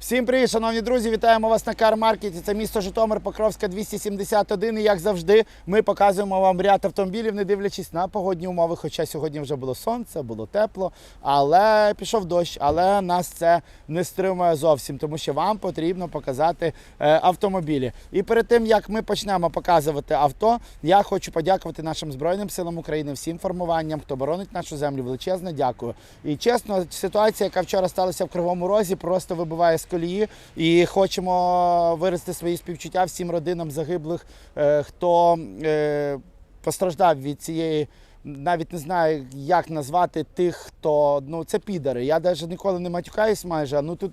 Всім привіт, шановні друзі! Вітаємо вас на Кар-маркеті. Це місто Житомир, Покровська 271. І як завжди, ми показуємо вам ряд автомобілів, не дивлячись на погодні умови. Хоча сьогодні вже було сонце, було тепло, але пішов дощ. Але нас це не стримує зовсім, тому що вам потрібно показати е, автомобілі. І перед тим як ми почнемо показувати авто, я хочу подякувати нашим збройним силам України, всім формуванням, хто боронить нашу землю. Величезне дякую. І чесно, ситуація, яка вчора сталася в Кривому Розі, просто вибиває з колії. І хочемо виразити свої співчуття всім родинам загиблих, е, хто е, постраждав від цієї. Навіть не знаю, як назвати тих, хто ну це підари. Я навіть ніколи не матюкаюсь майже. Ну тут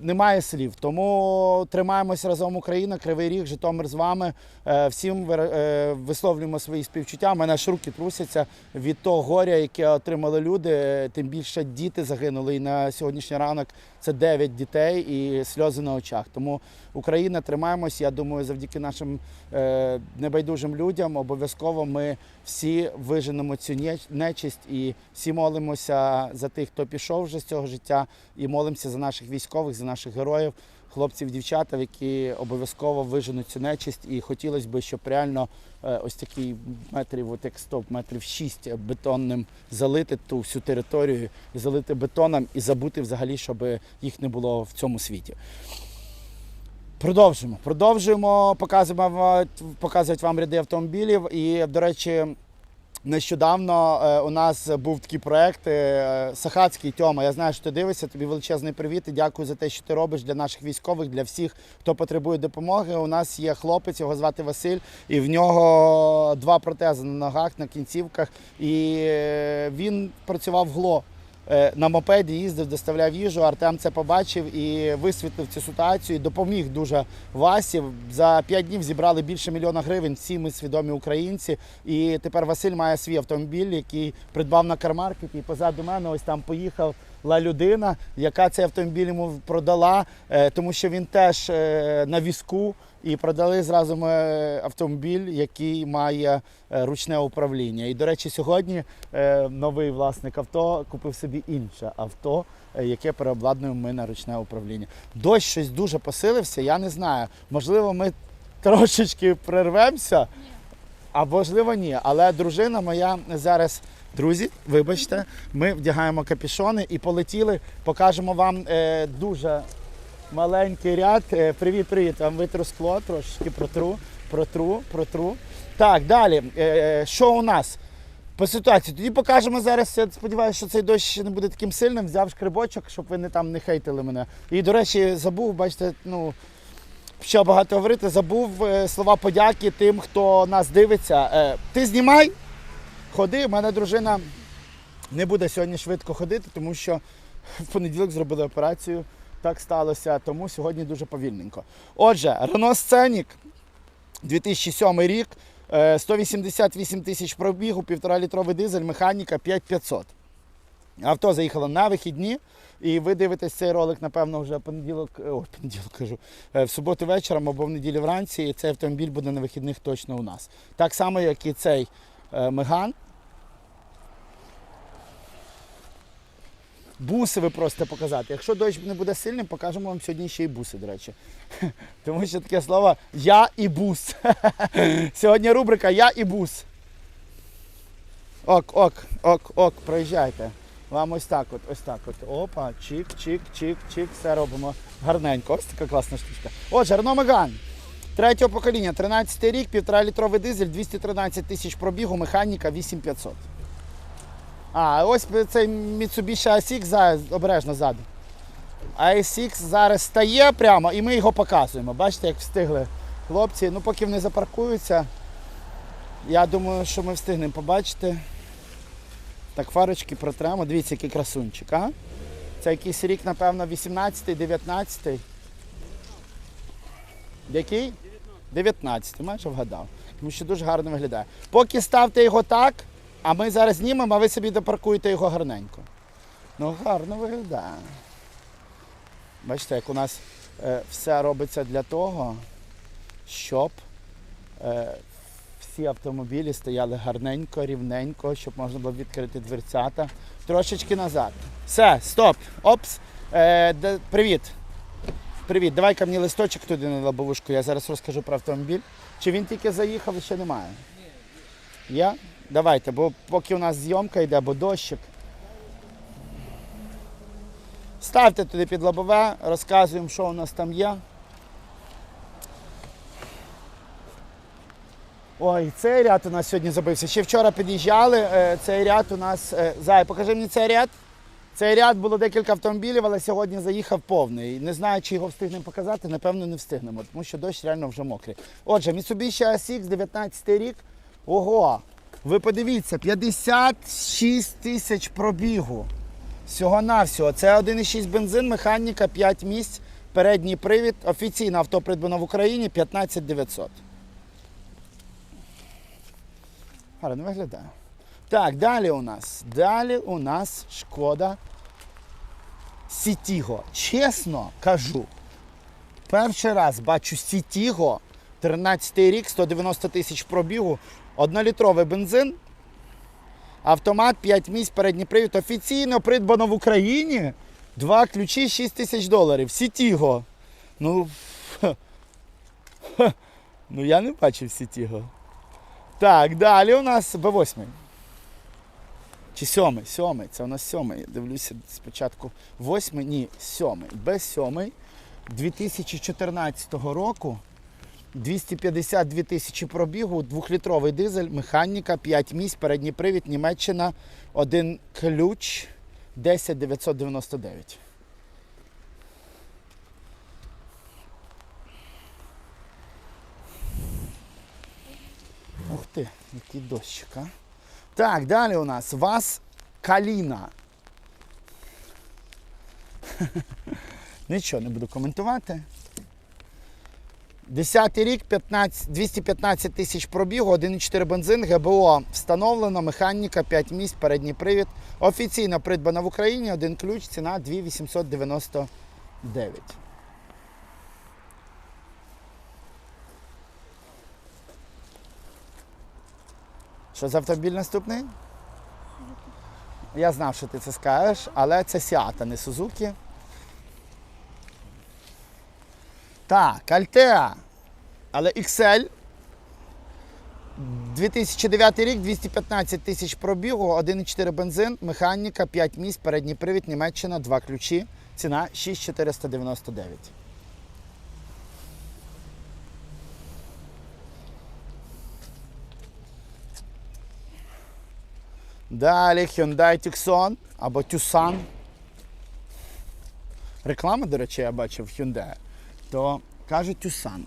немає слів. Тому тримаємось разом Україна, Кривий Ріг, Житомир з вами. Е, Всім е, висловлюємо свої співчуття. У мене аж руки трусяться від того горя, яке отримали люди. Тим більше діти загинули. І на сьогоднішній ранок це 9 дітей і сльози на очах. Тому Україна тримаємось. Я думаю, завдяки нашим е, небайдужим людям обов'язково ми всі виженемо цю нечисть і всі молимося за тих, хто пішов вже з цього життя, і молимося за наших військових, за наших героїв, хлопців, дівчатів, які обов'язково виженуть цю нечисть. І хотілося б, щоб реально е, ось такий метрів, от як стоп, метрів 6 бетонним залити ту всю територію залити бетоном і забути взагалі, щоб їх не було в цьому світі. Продовжуємо. Продовжуємо показувати вам ряди автомобілів. І, до речі, нещодавно е, у нас був такий проект е, Сахацький Тьома. Я знаю, що ти дивишся. Тобі величезний привіт і дякую за те, що ти робиш для наших військових, для всіх, хто потребує допомоги. У нас є хлопець, його звати Василь, і в нього два протези на ногах, на кінцівках. І е, він працював в ГЛО. Е, на мопеді їздив, доставляв їжу. Артем це побачив і висвітлив цю ситуацію. і Допоміг дуже Васі. За п'ять днів зібрали більше мільйона гривень. Всі ми свідомі українці. І тепер Василь має свій автомобіль, який придбав на кармаркеті. Позаду мене ось там поїхала людина, яка цей автомобіль йому продала, е, тому що він теж е, на візку. І продали зразу ми автомобіль, який має е, ручне управління. І, до речі, сьогодні е, новий власник авто купив собі інше авто, е, яке переобладнуємо ми на ручне управління. Дощ щось дуже посилився, я не знаю. Можливо, ми трошечки прервемося, а можливо, ні. Але дружина моя зараз. Друзі, вибачте, ми вдягаємо капішони і полетіли. Покажемо вам е, дуже маленький ряд. Е, Привіт, привіт. Вам витру скло, трошечки протру, протру, протру. Так, далі. Е, Що у нас? По ситуації. Тоді покажемо зараз. Я сподіваюся, що цей дощ ще не буде таким сильним. Взяв шкребочок, щоб ви не там не хейтили мене. І, до речі, забув, бачите, ну. Ще багато говорити, забув е, слова подяки тим, хто нас дивиться. Е, Ти знімай, ходи. У мене дружина не буде сьогодні швидко ходити, тому що в понеділок зробили операцію. Так сталося, тому сьогодні дуже повільненько. Отже, Renault Scenic 2007 рік, е, 188 тисяч пробігу, 1,5 літровий дизель, механіка 5500. Авто заїхало на вихідні, і ви дивитесь цей ролик, напевно, вже понеділок, е, о, понеділок кажу, е, в суботу вечором або в неділю вранці, і цей автомобіль буде на вихідних точно у нас. Так само, як і цей е, Меган. Буси ви просто показати. Якщо дощ не буде сильним, покажемо вам сьогодні ще й буси, до речі. Тому що таке слово я і бус. Сьогодні рубрика Я і бус. Ок, ок, ок, ок, проїжджайте. Вам ось так от, ось так от. Опа, чик, чик, чик, чик. Все робимо гарненько. Ось така класна штучка. Отже, Renault Megane. Третього покоління, 13 рік, 1,5 літровий дизель, 213 тисяч пробігу, механіка 8500. А, ось цей Mitsubishi ASX зараз обережно ззаду. ASX зараз стає прямо і ми його показуємо. Бачите, як встигли хлопці. Ну, поки вони запаркуються, я думаю, що ми встигнемо побачити. Так, фарочки протремо. Дивіться, який красунчик, а? Це якийсь рік, напевно, 18-й, 19-й. Який? 19, майже вгадав. Тому що дуже гарно виглядає. Поки ставте його так, а ми зараз знімемо, а ви собі допаркуєте його гарненько. Ну, гарно виглядає. Бачите, як у нас е, все робиться для того, щоб е, всі автомобілі стояли гарненько, рівненько, щоб можна було відкрити дверцята. Трошечки назад. Все, стоп. Опс. Е, де- привіт. Привіт, давай ка мені листочок туди на лобовушку, я зараз розкажу про автомобіль. Чи він тільки заїхав ще немає? Ні. Я? Давайте, бо поки у нас зйомка йде, бо дощик. Ставте туди під лобове, розказуємо, що у нас там є. Ой, цей ряд у нас сьогодні забився. Ще вчора під'їжджали. е, Цей ряд у нас. е, Зай, покажи мені цей ряд. Цей ряд було декілька автомобілів, але сьогодні заїхав повний. Не знаю, чи його встигнемо показати, напевно, не встигнемо, тому що дощ реально вже мокрий. Отже, Mitsubishi ASX, 19 рік. Ого! Ви подивіться, 56 тисяч пробігу. Всього-навсього. Це 1,6 бензин, механіка, 5 місць, передній привід. Офіційно авто придбано в Україні 15 900. Гарно виглядає. Так, далі у нас. Далі у нас шкода Сітіго. Чесно кажу, перший раз бачу Сітіго, 13 рік, 190 тисяч пробігу, однолітровий бензин, автомат, 5 місць, передній привід. Офіційно придбано в Україні. Два ключі, 6 тисяч доларів. Сітіго. Ну, ну я не бачив Сітіго. Так, далі у нас Б8. Чи сьомий? Сьомий. Це у нас сьомий. Я дивлюся спочатку. Восьмий, ні, сьомий. Б7 2014 року. 252 тисячі пробігу, двохлітровий дизель, механіка, 5 місць, передній привід, Німеччина, один ключ, 10999. Ух ти, який дощик, а. Так, далі у нас ВАЗ Каліна. Нічого не буду коментувати. Десятий рік, 15, 215 тисяч пробігу, 1,4 бензин, ГБО встановлено, механіка, 5 місць, передній привід. Офіційно придбана в Україні, один ключ, ціна 2899. Що за автомобіль наступний? Я знав, що ти це скажеш, але це Сіата, не Сузуки. Так, Альтеа. Але XL. 2009 рік, 215 тисяч пробігу, 1,4 бензин, механіка, 5 місць, передній привід, Німеччина, 2 ключі. Ціна 6499. Далі Hyundai Tucson або Tucson. Реклама, до речі, я бачив Hyundai. То кажуть Tucson.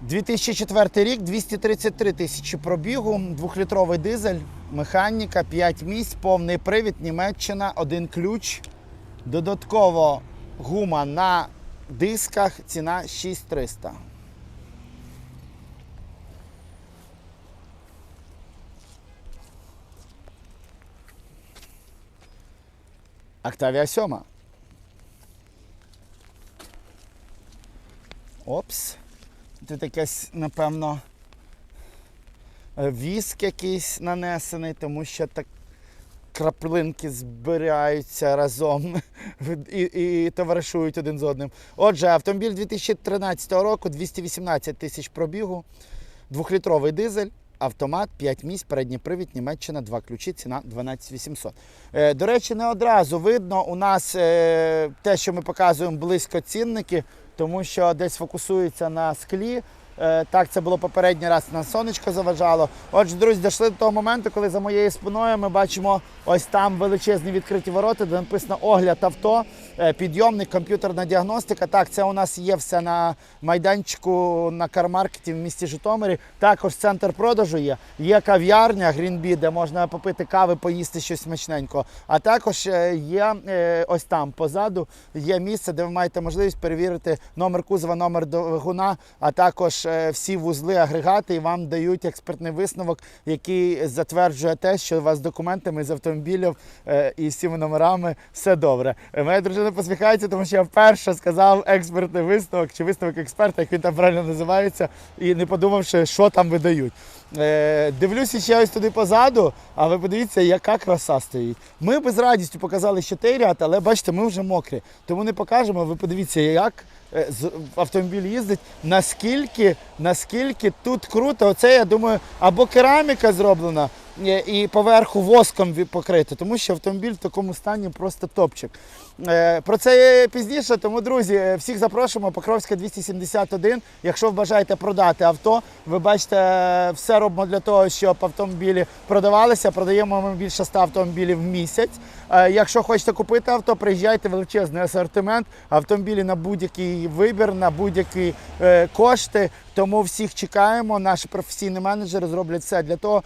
2004 рік, 233 тисячі пробігу, двохлітровий дизель, механіка, 5 місць, повний привід, Німеччина, один ключ. Додатково гума на дисках, ціна 6300. Октавія 7. Опс. Тут якесь, напевно, е, віск якийсь нанесений, тому що так краплинки збираються разом і, і товаришують один з одним. Отже, автомобіль 2013 року, 218 тисяч пробігу, двохлітровий дизель. Автомат, 5 місць, передній привід, Німеччина, 2 ключі, ціна 12 800. Е, до речі, не одразу видно у нас е, те, що ми показуємо близько цінники, тому що десь фокусується на склі. Е, так, це було попередній раз на сонечко заважало. Отже, друзі, дійшли до того моменту, коли за моєю спиною ми бачимо ось там величезні відкриті ворота, де написано огляд авто, е, підйомник, комп'ютерна діагностика. Так, це у нас є все на майданчику на кармаркеті в місті Житомирі. Також центр продажу є. Є кав'ярня Green де можна попити кави, поїсти щось смачненького. А також е, є ось там позаду є місце, де ви маєте можливість перевірити номер кузова, номер двигуна, а також всі вузли, агрегати, і вам дають експертний висновок, який затверджує те, що у вас з документами з автомобілів е, і з цими номерами все добре. Е, Моя дружина посміхається, тому що я вперше сказав експертний висновок чи висновок експерта, як він там правильно називається, і не подумавши, що там видають. Е, дивлюся ще ось туди позаду, а ви подивіться, яка краса стоїть. Ми би з радістю показали ще той ряд, але бачите, ми вже мокрі. Тому не покажемо. Ви подивіться, як е, автомобіль їздить, наскільки, наскільки тут круто. Оце, я думаю, або кераміка зроблена е, і поверху воском покрито, тому що автомобіль в такому стані просто топчик. Е, Про це пізніше, тому, друзі, е, всіх запрошуємо. Покровська 271. Якщо ви бажаєте продати авто, ви бачите, е, все робимо для того, щоб автомобілі продавалися. Продаємо ми більше 100 автомобілів в місяць. Якщо хочете купити авто, приїжджайте величезний асортимент. Автомобілі на будь-який вибір, на будь-які кошти. Тому всіх чекаємо. Наші професійні менеджери зроблять все для того,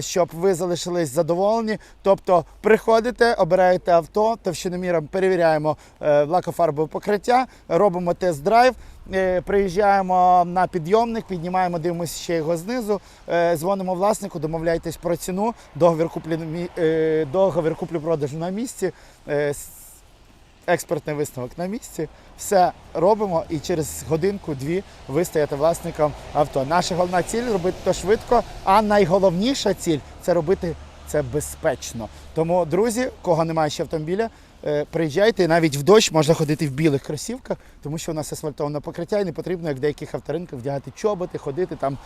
щоб ви залишились задоволені. Тобто приходите, обираєте авто, товщиноміром перевіряємо е, лакофарбове покриття, робимо тест-драйв. е, Приїжджаємо на підйомник, піднімаємо, дивимося ще його знизу, е, дзвонимо власнику, домовляйтесь про ціну, договір куплі, договір куплі-продажу на місці, експертний висновок на місці. Все робимо і через годинку-дві ви стаєте власником авто. Наша головна ціль робити то швидко, а найголовніша ціль це робити це безпечно. Тому, друзі, кого немає ще автомобіля, приїжджайте навіть в дощ можна ходити в білих кросівках, тому що у нас асфальтоване покриття і не потрібно, як в деяких авторинках, вдягати чоботи, ходити там.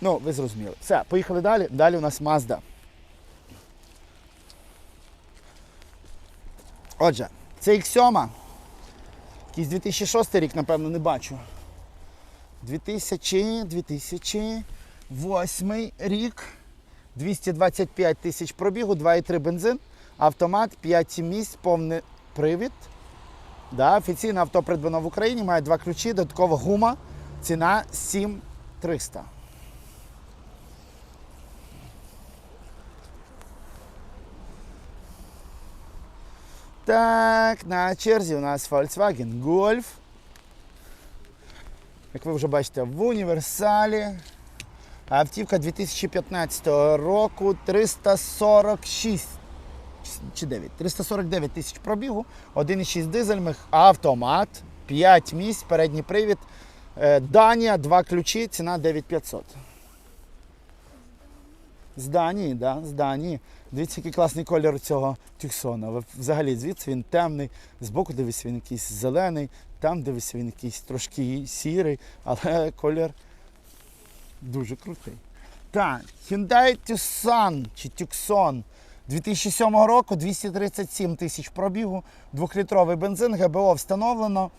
Ну, ви зрозуміли. Все, поїхали далі. Далі у нас Mazda. Отже, це X7. Якийсь 2006 рік, напевно, не бачу. 2000, 2008 рік. 225 тисяч пробігу, 2,3 бензин, автомат, 5 місць, повний привід. Да, офіційне авто придбано в Україні, має два ключі, додаткова гума, ціна 7300. Так, на черзі у нас Volkswagen Golf. Як ви вже бачите, в універсалі. Автівка 2015 року 346 чи 9, 349 тисяч пробігу, 1,6 дизель, мех- автомат, 5 місць, передній привід. Е, Данія, два ключі, ціна 9500. З Данії, да, з Данії. Дивіться, який класний колір цього Тюксона. Взагалі, звідси він темний, збоку дивись, він якийсь зелений, там дивись, він якийсь трошки сірий, але колір дуже крутий. Так, Hyundai Tucson чи Tucson 2007 року 237 тисяч пробігу, двохлітровий бензин, ГБО встановлено.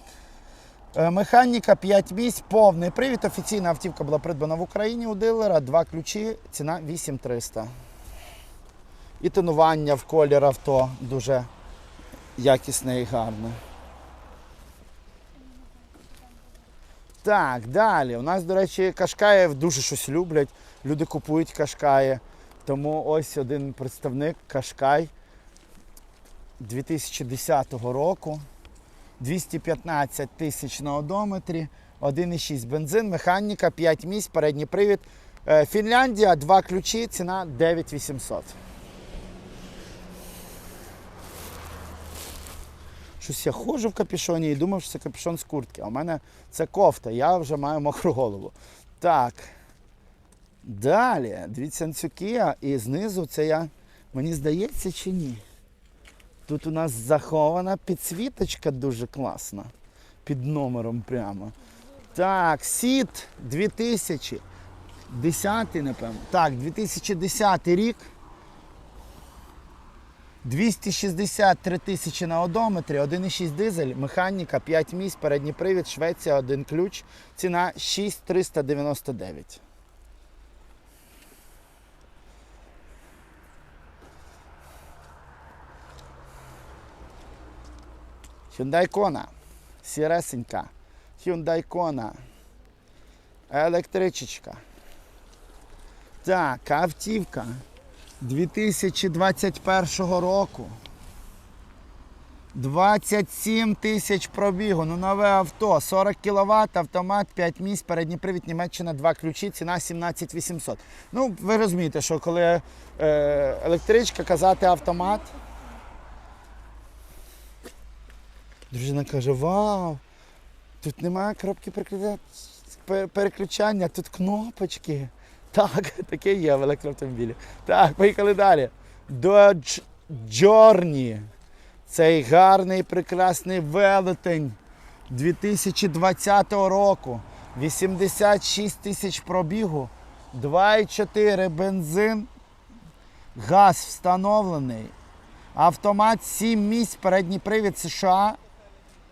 Е, Механіка 5 місць, повний привід. Офіційна автівка була придбана в Україні у дилера, два ключі, ціна 8300. І тонування в колір авто дуже якісне і гарне. Так, далі. У нас, до речі, Кашкаєв дуже щось люблять. Люди купують Кашкаї. Тому ось один представник Кашкай 2010 року. 215 тисяч на одометрі, 1,6 бензин, механіка, 5 місць, передній привід. Е, Фінляндія, два ключі, ціна 9800. Щось я ходжу в капюшоні і думав, що це капюшон з куртки. А у мене це кофта, я вже маю мокру голову. Так. Далі, дивіться цю і знизу це я. Мені здається чи ні? Тут у нас захована підсвіточка дуже класна. Під номером прямо. Так, Сіт 2000. 10, напевно. Так, 2010 рік. 263 тисячі на одометрі, 1,6 дизель, механіка, 5 місць, передній привід, Швеція, один ключ. Ціна 6399. Hyundai Kona. Сіресенька. Hyundai Kona. Електричечка. Так, автівка 2021 року. 27 тисяч пробігу. Ну, нове авто, 40 кВт, автомат, 5 місць, передній привід, Німеччина, 2 ключі, ціна 17 800. Ну, ви розумієте, що коли е, електричка, казати автомат. Дружина каже: Вау! Тут немає коробки переключання, тут кнопочки. Так, таке є в електроавтомобілі. Так, поїхали далі. Dodge Journey. Цей гарний, прекрасний велетень 2020 року. 86 тисяч пробігу, 2,4 бензин, газ встановлений, автомат 7 місць, передній привід США,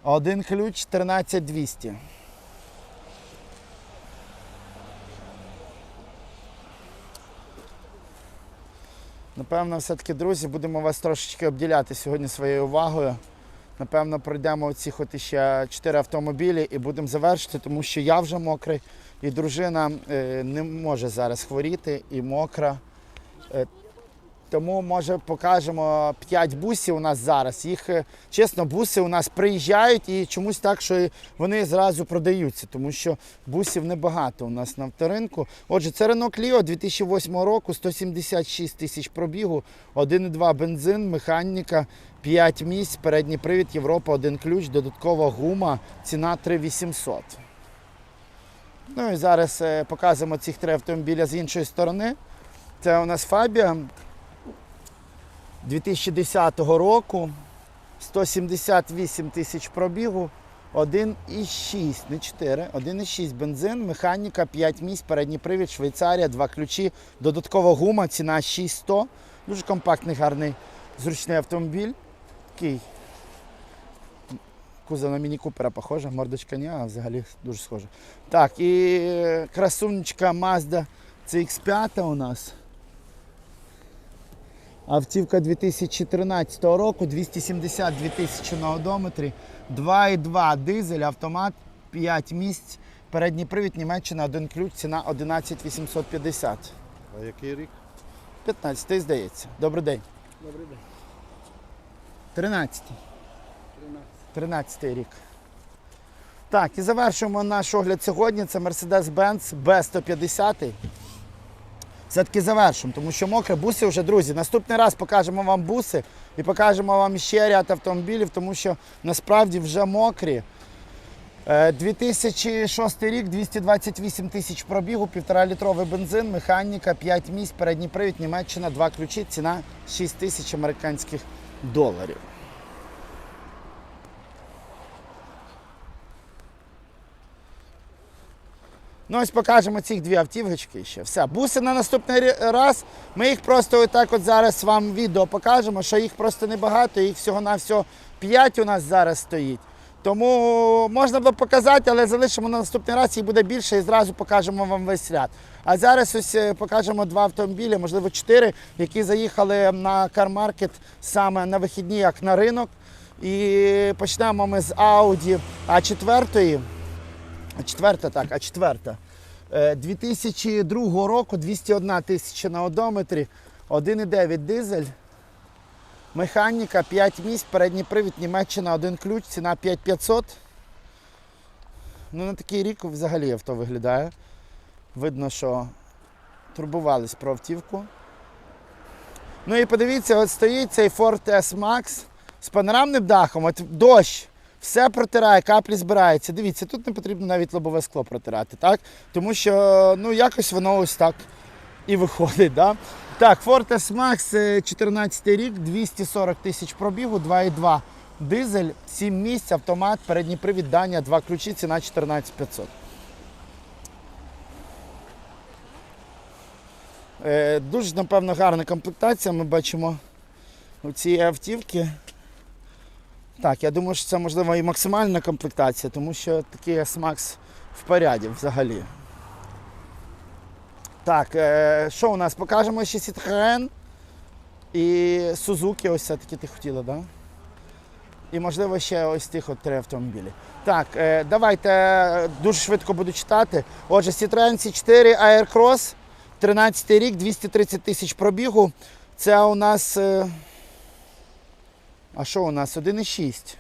один ключ 13200. Напевно, все-таки, друзі, будемо вас трошечки обділяти сьогодні своєю увагою. Напевно, пройдемо оці от ще 4 автомобілі і будемо завершити, тому що я вже мокрий, і дружина е, не може зараз хворіти і мокра. Тому, може, покажемо 5 бусів у нас зараз. Їх, е, чесно, буси у нас приїжджають і чомусь так, що вони зразу продаються, тому що бусів небагато у нас на авторинку. Отже, це Renault Clio 2008 року, 176 тисяч пробігу, 1,2 бензин, механіка, 5 місць, передній привід, Європа, один ключ, додаткова гума, ціна 3800. Ну і зараз е, показуємо цих три автомобіля з іншої сторони. Це у нас Фабія 2010 року, 178 тисяч пробігу, 1,6, не 4, 1,6 бензин, механіка, 5 місць, передній привід, Швейцарія, два ключі, додаткова гума, ціна 6100. Дуже компактний, гарний, зручний автомобіль. Такий кузов на міні Купера похожа, мордочка ні, а взагалі дуже схожа. Так, і красунечка Mazda CX5 у нас. Автівка 2013 року, 272 тисячі на одометрі, 2,2 дизель, автомат, 5 місць, передній привід, Німеччина, один ключ, ціна 11 850. А який рік? 15 здається. Добрий день. Добрий день. 13. 13 й рік. Так, і завершуємо наш огляд сьогодні. Це Mercedes-Benz B150. Все-таки завершимо, тому що мокре буси вже, друзі. Наступний раз покажемо вам буси і покажемо вам ще ряд автомобілів, тому що насправді вже мокрі. Е, 2006 рік, 228 тисяч пробігу, 1,5 літровий бензин, механіка, 5 місць, передній привід, Німеччина, 2 ключі, ціна 6 тисяч американських доларів. Ну, ось покажемо ці дві автівочки ще. Все. Буси на наступний раз. Ми їх просто отак от зараз вам відео покажемо, що їх просто небагато, їх всього-навсього 5 у нас зараз стоїть. Тому можна було показати, але залишимо на наступний раз, їх буде більше і зразу покажемо вам весь ряд. А зараз ось е, покажемо два автомобілі, можливо, чотири, які заїхали на кармаркет саме на вихідні, як на ринок. І почнемо ми з Audi А4. Четверта, так, а четверта. Е, 2002 року 201 тисяча на одометрі, 1,9 дизель, механіка, 5 місць, передній привід, Німеччина, один ключ, ціна 5500. Ну, на такий рік взагалі авто виглядає. Видно, що турбувались про автівку. Ну і подивіться, от стоїть цей Ford S-Max з панорамним дахом, от дощ. Все протирає, каплі збираються. Дивіться, тут не потрібно навіть лобове скло протирати, так? Тому що ну, якось воно ось так і виходить. Да? Так, Ford S-Max, е, 14 рік, 240 тисяч пробігу, 2,2 дизель, 7 місць, автомат, передній привід, Данія, два ключі, ціна 14500. Е, Дуже, напевно, гарна комплектація. Ми бачимо у цієї автівки. Так, я думаю, що це можливо і максимальна комплектація, тому що такий S-Max в поряді взагалі. Так, е, що у нас? Покажемо ще Citroen і Suzuki, ось все-таки ти хотіла, так? Да? І можливо ще ось тих от три автомобілі. Так, е, давайте е, дуже швидко буду читати. Отже, Citroen C4 Aircross, 13 рік, 230 тисяч пробігу. Це у нас. А що у нас? 1,6.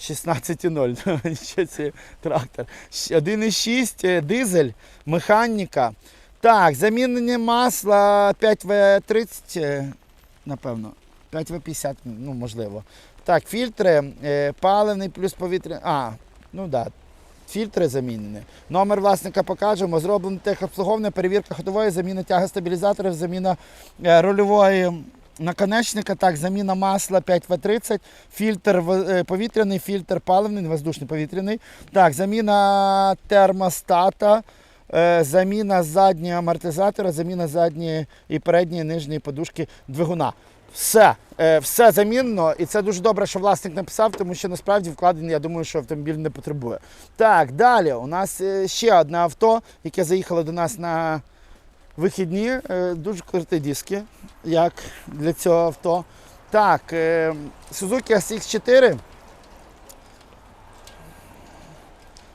16,0. Що це трактор? 1,6 е, дизель, механіка. Так, замінення масла 5В30, е, напевно. 5В50, ну можливо. Так, фільтри, е, паливний плюс повітря. А, ну так. Да. фільтри замінені. Номер власника покажемо. Зроблено техобслуговування, перевірка ходової, заміна тяги стабілізаторів, заміна рульової наконечника, так, заміна масла 5В30, фільтр е, повітряний, фільтр паливний, воздушний повітряний. Так, заміна термостата. Е, Заміна заднього амортизатора, заміна задньої і передньої нижньої подушки двигуна. Все, е, все замінно, і це дуже добре, що власник написав, тому що насправді вкладення, я думаю, що автомобіль не потребує. Так, далі у нас ще одне авто, яке заїхало до нас на вихідні. Е, Дуже круті диски, як для цього авто. Так, е, Suzuki SX4.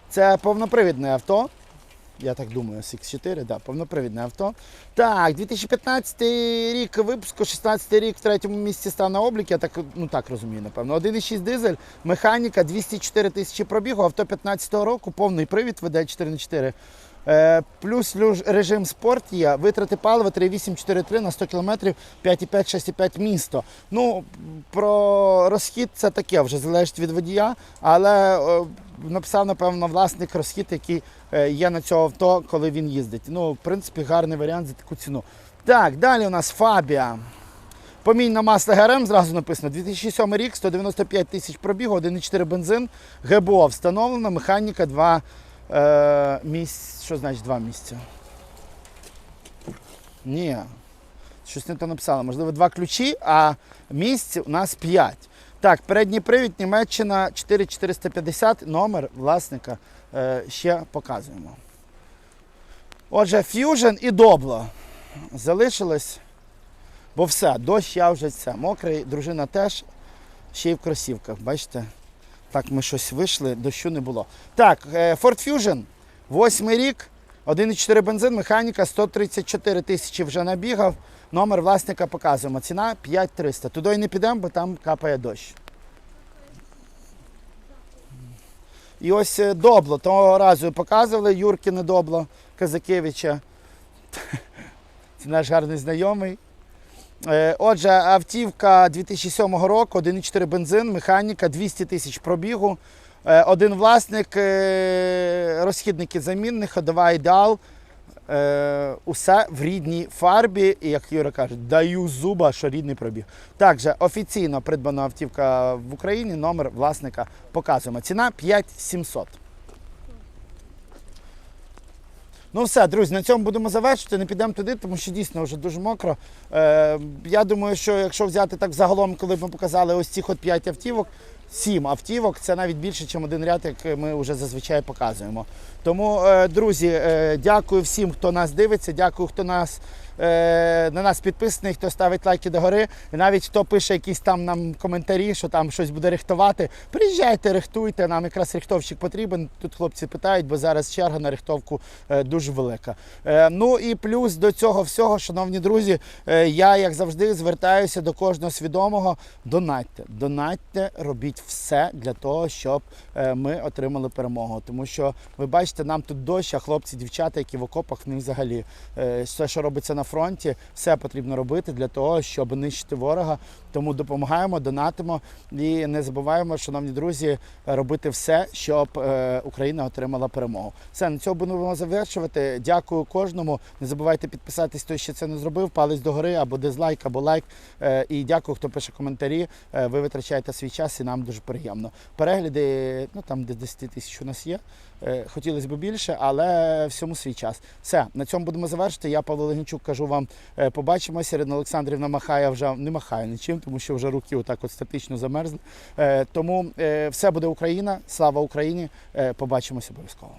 Це повнопривідне авто. Я так думаю, SX4, да, повнопривідне авто. Так, 2015 рік випуску, 16 рік в третьому місці став на облік, я так, ну, так розумію, напевно. 1,6 дизель, механіка, 204 тисячі пробігу, авто 15 року, повний привід веде 4х4. Е, плюс режим спорт є, витрати палива 3,843 на 100 км, 5,5, 6,5 місто. Ну, про розхід це таке вже залежить від водія, але е, написав, напевно, власник розхід, який е, є на цього авто, коли він їздить. Ну, в принципі, гарний варіант за таку ціну. Так, далі у нас Фабія. Помінь масло ГРМ зразу написано. 2007 рік, 195 тисяч пробігу, 1,4 бензин, ГБО встановлено, механіка 2 е, місць. Що значить 2 місця? Ні. Щось не то написало. Можливо, два ключі, а місць у нас 5. Так, передній привід, Німеччина 4450, номер власника е, ще показуємо. Отже, Fusion і Добло. Залишилось, бо все, дощ я вже це. Мокрий, дружина теж, ще й в кросівках. Бачите? Так, ми щось вийшли, дощу не було. Так, е, Ford Fusion, восьмий рік, 1,4 бензин, механіка, 134 тисячі вже набігав. Номер власника показуємо. Ціна 5300. Туди й не підемо, бо там капає дощ. І ось е, добло. Того разу показували Юркіне добло Казакевича. Це наш гарний знайомий. Е, Отже, автівка 2007 року, 1,4 бензин, механіка, 200 тисяч пробігу. Е, Один власник, е, розхідники замінні, ходова ідеал. Усе в рідній фарбі, і як Юра каже, даю зуба, що рідний пробіг. Також офіційно придбана автівка в Україні, номер власника показуємо. Ціна 5700. Ну все, друзі, на цьому будемо завершити. Не підемо туди, тому що дійсно вже дуже мокро. Е, я думаю, що якщо взяти так загалом, коли ми показали ось цих от 5 автівок, 7 автівок, це навіть більше, ніж один ряд, як ми вже зазвичай показуємо. Тому, е, друзі, е, дякую всім, хто нас дивиться, дякую, хто нас. Е, На нас підписаний, хто ставить лайки догори, і навіть хто пише якісь там нам коментарі, що там щось буде рихтувати. Приїжджайте, рихтуйте. Нам якраз рихтовщик потрібен. Тут хлопці питають, бо зараз черга на рихтовку е, дуже велика. Е, Ну і плюс до цього всього, шановні друзі, я як завжди звертаюся до кожного свідомого. Донатьте, донатьте, робіть все для того, щоб ми отримали перемогу. Тому що ви бачите, нам тут дощ, а хлопці, дівчата, які в окопах, в них взагалі все, що робиться на фронті, все потрібно робити для того, щоб нищити ворога. Тому допомагаємо, донатимо і не забуваємо, шановні друзі, робити все, щоб е, Україна отримала перемогу. Все на цьому будемо завершувати. Дякую кожному. Не забувайте підписатись, хто ще це не зробив. Палець догори або дизлайк, або лайк. Е, І дякую, хто пише коментарі. Е, Ви витрачаєте свій час і нам дуже приємно. Перегляди, ну там де 10 тисяч у нас є. Е, Хотілося б більше, але всьому свій час. Все, на цьому будемо завершити. Я Павло Легенчук кажу вам, е, побачимося. Ірина Олександрівна махає вже не махає нічим, тому що вже руки отак от статично замерзли. Е, Тому все буде Україна. Слава Україні! Побачимося обов'язково.